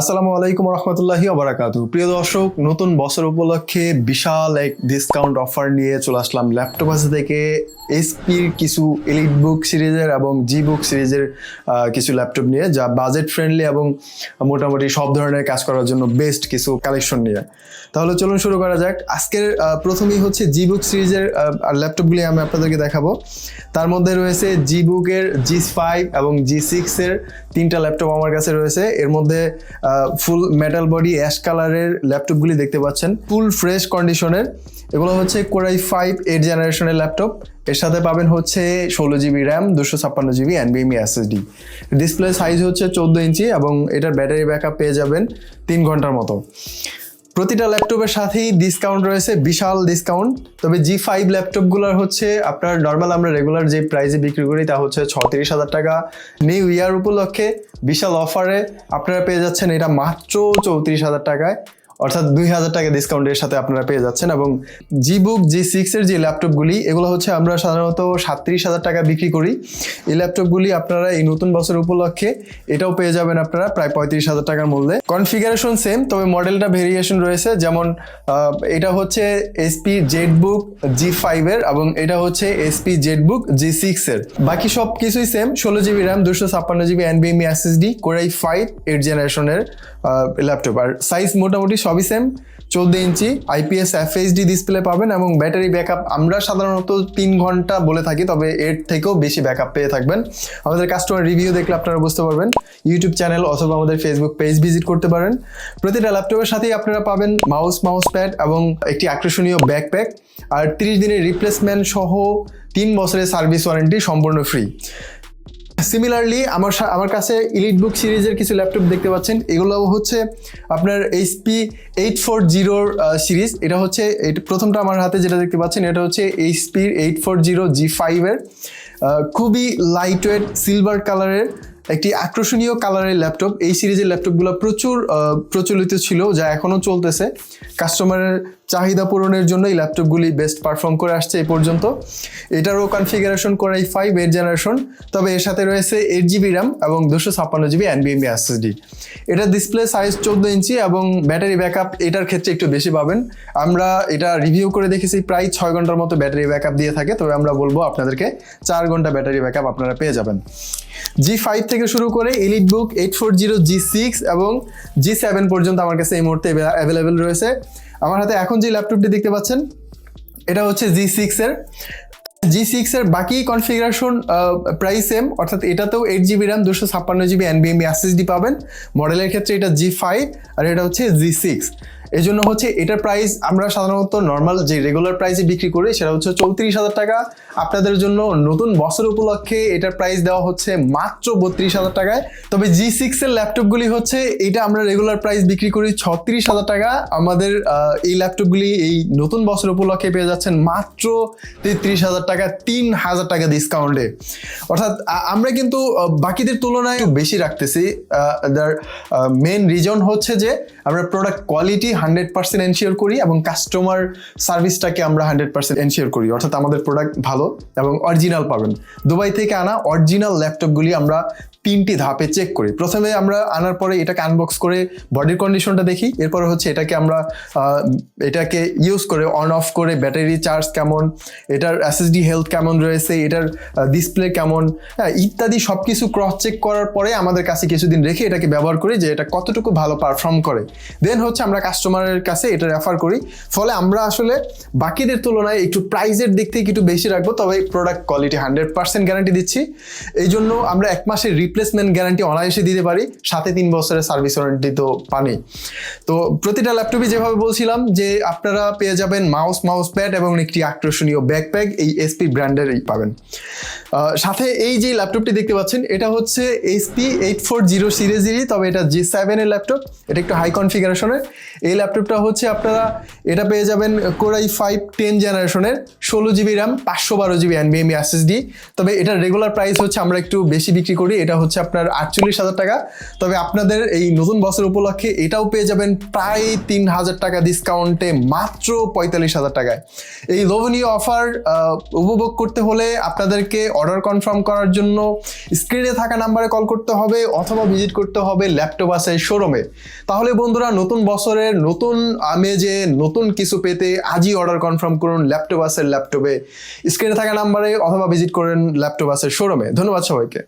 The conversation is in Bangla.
আসসালামু আলাইকুম রহমতুল্লাহি আবরাকাতু প্রিয় দর্শক, নতুন বছর উপলক্ষে বিশাল এক ডিসকাউন্ট অফার নিয়ে চলে আসলাম ল্যাপটপ আছে থেকে। এসপির কিছু এলিট বুক সিরিজের এবং জি বুক সিরিজের কিছু ল্যাপটপ নিয়ে, যা বাজেট ফ্রেন্ডলি এবং মোটামুটি সব ধরনের কাজ করার জন্য বেস্ট কিছু কালেকশন নিয়ে। তাহলে চলুন শুরু করা যাক। আজকের প্রথমেই হচ্ছে জি বুক সিরিজের ল্যাপটপগুলি আমি আপনাদেরকে দেখাবো। তার মধ্যে রয়েছে জি বুকের জি ফাইভ এবং জি সিক্সের তিনটা ল্যাপটপ আমার কাছে রয়েছে। এর মধ্যে ফুল মেটাল বডি অ্যাশ কালারের ল্যাপটপগুলি দেখতে পাচ্ছেন। ফুল ফ্রেশ কন্ডিশনের এগুলো হচ্ছে কোরাই ফাইভ এইট জেনারেশনের ল্যাপটপ এর সাথে পাবেন হচ্ছে ষোলো জিবি র্যাম দুশো ছাপ্পান্ন জিবি এনবিএমই এসএসডি ডিসপ্লে সাইজ হচ্ছে চোদ্দ ইঞ্চি এবং এটার ব্যাটারি ব্যাকআপ পেয়ে যাবেন তিন ঘণ্টার মতো। প্রতিটা ল্যাপটপের সাথেই ডিসকাউন্ট রয়েছে, বিশাল ডিসকাউন্ট তবে জি ফাইভ ল্যাপটপগুলোর হচ্ছে আপনার নর্মাল আমরা রেগুলার যে প্রাইসে বিক্রি করি তা হচ্ছে ছত্রিশ হাজার টাকা। নিউ ইয়ার উপলক্ষে বিশাল অফারে আপনারা পেয়ে যাচ্ছেন এটা মাত্র চৌত্রিশ হাজার টাকায়। অর্থাৎ দুই হাজার টাকা ডিসকাউন্টের সাথে আপনারা পেয়ে যাচ্ছেন এবং জি বুক জি সিক্সের যে ল্যাপটপগুলি এগুলো হচ্ছে আমরা সাধারণত সাতত্রিশ হাজার টাকা বিক্রি করি। এই ল্যাপটপগুলি আপনারা এই নতুন বছর উপলক্ষে এটাও পেয়ে যাবেন আপনারা প্রায় পঁয়ত্রিশ হাজার টাকার মূল্যে। কনফিগারেশন সেম তবে মডেলটা ভেরিয়েশন রয়েছে, যেমন এটা হচ্ছে এসপি জেড বুক জি ফাইভের এবং এটা হচ্ছে এসপি জেড বুক জি সিক্সের বাকি সব কিছুই সেম ষোলো জিবি র্যাম দুশো ছাপ্পান্ন GB এনবিএমই SSD core i five eight জেনারেশনের ল্যাপটপ আর সাইজ মোটামুটি সবই সেম চোদ্দ ইঞ্চি আইপিএস এফএইচডি ডিসপ্লে পাবেন এবং ব্যাটারি ব্যাকআপ আমরা সাধারণত তিন ঘণ্টা বলে থাকি, তবে এর থেকেও বেশি ব্যাকআপ পেয়ে থাকবেন। আমাদের কাস্টমার রিভিউ দেখলে আপনারা বুঝতে পারবেন। ইউটিউব চ্যানেল অথবা আমাদের ফেসবুক পেজ ভিজিট করতে পারেন। প্রতিটা ল্যাপটপের সাথেই আপনারা পাবেন মাউস মাউস প্যাড এবং একটি আকর্ষণীয় ব্যাকপ্যাক আর তিরিশ দিনের রিপ্লেসমেন্ট সহ তিন বছরের সার্ভিস ওয়ারেন্টি সম্পূর্ণ ফ্রি সিমিলারলি আমার আমার কাছে ইলিট বুক সিরিজের কিছু ল্যাপটপ দেখতে পাচ্ছেন। এগুলো হচ্ছে আপনার এইচপি এইট ফোর জিরোর সিরিজ। এটা হচ্ছে প্রথমটা আমার হাতে যেটা দেখতে পাচ্ছেন, এটা হচ্ছে এইচপির এইট ফোর জিরো জি ফাইভের খুবই লাইট ওয়েট সিলভার কালারের একটি আকর্ষণীয় কালারের ল্যাপটপ। এই সিরিজের ল্যাপটপগুলো প্রচুর প্রচলিত ছিল, যা এখনও চলতেছে। কাস্টমারের চাহিদা পূরণের জন্য এই ল্যাপটপগুলি বেস্ট পারফর্ম করে আসছে এই পর্যন্ত। এটারও কনফিগারেশন করা এই ফাইভ এইট জেনারেশন তবে এর সাথে রয়েছে এইট জিবি র্যাম এবং দুশো ছাপ্পান্ন জিবি এনবিএমবি এসএসডি এটার ডিসপ্লে সাইজ চোদ্দ ইঞ্চি এবং ব্যাটারি ব্যাকআপ এটার ক্ষেত্রে একটু বেশি পাবেন। আমরা এটা রিভিউ করে দেখেছি, প্রায় ছয় ঘণ্টার মতো ব্যাটারি ব্যাকআপ দিয়ে থাকে, তবে আমরা বলব আপনাদেরকে চার ঘণ্টা ব্যাটারি ব্যাকআপ আপনারা পেয়ে যাবেন। জি ফাইভ থেকে শুরু করে EliteBook eight four zero G six এবং জি সেভেন পর্যন্ত আমার কাছে এই মুহূর্তে অ্যাভেলেবেল রয়েছে। আমার হাতে এখন যে ল্যাপটপটি দেখতে পাচ্ছেন, এটা হচ্ছে জি সিক্সের জি সিক্সের বাকি কনফিগারেশন প্রাইস সেম অর্থাৎ এটাতেও এইট জিবি র্যাম দুশো ছাপ্পান্ন জিবি এনবিএমবি এসএসডি পাবেন। মডেলের ক্ষেত্রে এটা জি ফাইভ আর এটা হচ্ছে জি সিক্স এই জন্য হচ্ছে এটার প্রাইস আমরা সাধারণত নর্মাল যে রেগুলার প্রাইসে বিক্রি করি, সেটা হচ্ছে চৌত্রিশ হাজার টাকা। আপনাদের জন্য নতুন বছর উপলক্ষে এটার প্রাইস দেওয়া হচ্ছে মাত্র বত্রিশ হাজার টাকায়। তবে জি সিক্স এর ল্যাপটপগুলি হচ্ছে, এটা আমরা রেগুলার প্রাইস বিক্রি করি ছত্রিশ হাজার টাকা। আমাদের এই ল্যাপটপগুলি এই নতুন বছর উপলক্ষে পেয়ে যাচ্ছেন মাত্র তেত্রিশ হাজার টাকা, তিন হাজার টাকা ডিসকাউন্টে অর্থাৎ আমরা কিন্তু বাকিদের তুলনায় বেশি রাখতেছি। মেন রিজন হচ্ছে যে, আমরা product quality hundred percent ensure করি এবং কাস্টমার সার্ভিসটাকে আমরা হান্ড্রেড পার্সেন্ট এনশিওর করি। অর্থাৎ আমাদের প্রোডাক্ট ভালো এবং অরিজিনাল পাবেন। দুবাই থেকে আনা অরিজিনাল ল্যাপটপগুলি আমরা তিনটি ধাপে চেক করি। প্রথমে আমরা আনার পরে এটাকে আনবক্স করে বডির কন্ডিশনটা দেখি। এরপরে হচ্ছে এটাকে আমরা এটাকে ইউজ করে অন অফ করে ব্যাটারি চার্জ কেমন, এটার এসএসডি হেলথ কেমন রয়েছে, এটার ডিসপ্লে কেমন হ্যাঁ ইত্যাদি সব কিছু ক্রস চেক করার পরে আমাদের কাছে কিছুদিন রেখে এটাকে ব্যবহার করি যে এটা কতটুকু ভালো পারফর্ম করে। দেন হচ্ছে আমরা কাস্টমারের কাছে এটা রেফার করি। ফলে আমরা আসলে বাকিদের তুলনায় একটু প্রাইসের দিক থেকে একটু বেশি রাখব, তবে product quality hundred percent guarantee দিচ্ছি। এই জন্য আমরা এক মাসের রিপ্লেসমেন্ট গ্যারান্টি অনায়াসে দিতে পারি, সাথে তিন বছরের সার্ভিস ওয়ারেন্টি তো পানি। তো প্রতিটা ল্যাপটপে যেভাবে বলছিলাম যে আপনারা পেয়ে যাবেন মাউস মাউস প্যাড এবং একটি আকর্ষণীয় ব্যাকপ্যাক এই এসপি ব্র্যান্ডেরই পাবেন। সাথে এই যে ল্যাপটপটি দেখতে পাচ্ছেন, এটা হচ্ছে এইচপি এইট ফোর জিরো সিরিজেরই তবে এটা জি সেভেনের ল্যাপটপ এটা একটু হাই কনফিগারেশনের এই ল্যাপটপটা হচ্ছে আপনারা এটা পেয়ে যাবেন কোরাই ফাইভ টেন জেনারেশনের ষোলো জিবি র্যাম পাঁচশো বারো জিবি এনবিএমই এসএসডি তবে এটার রেগুলার প্রাইস হচ্ছে আমরা একটু বেশি বিক্রি করি, এটা হচ্ছে আপনার আটচল্লিশ হাজার টাকা। তবে আপনাদের এই নতুন বছর উপলক্ষে এটাও পেয়ে যাবেন প্রায় তিন হাজার টাকা ডিসকাউন্টে মাত্র পঁয়তাল্লিশ হাজার টাকায়। এই লোভনীয় অফার উপভোগ করতে হলে আপনাদেরকে অর্ডার কনফার্ম করার জন্য স্ক্রিনে থাকা নাম্বারে কল করতে হবে অথবা ভিজিট করতে হবে ল্যাপটপ আসে শোরুমে তাহলে বন্ধুরা, নতুন বছরের নতুন আমেজে নতুন কিছু পেতে আজই অর্ডার কনফার্ম করুন ল্যাপটপ আসের ল্যাপটপে স্ক্রিনে থাকা নাম্বারে অথবা ভিজিট করেন ল্যাপটপ আসের শোরুমে ধন্যবাদ সবাইকে।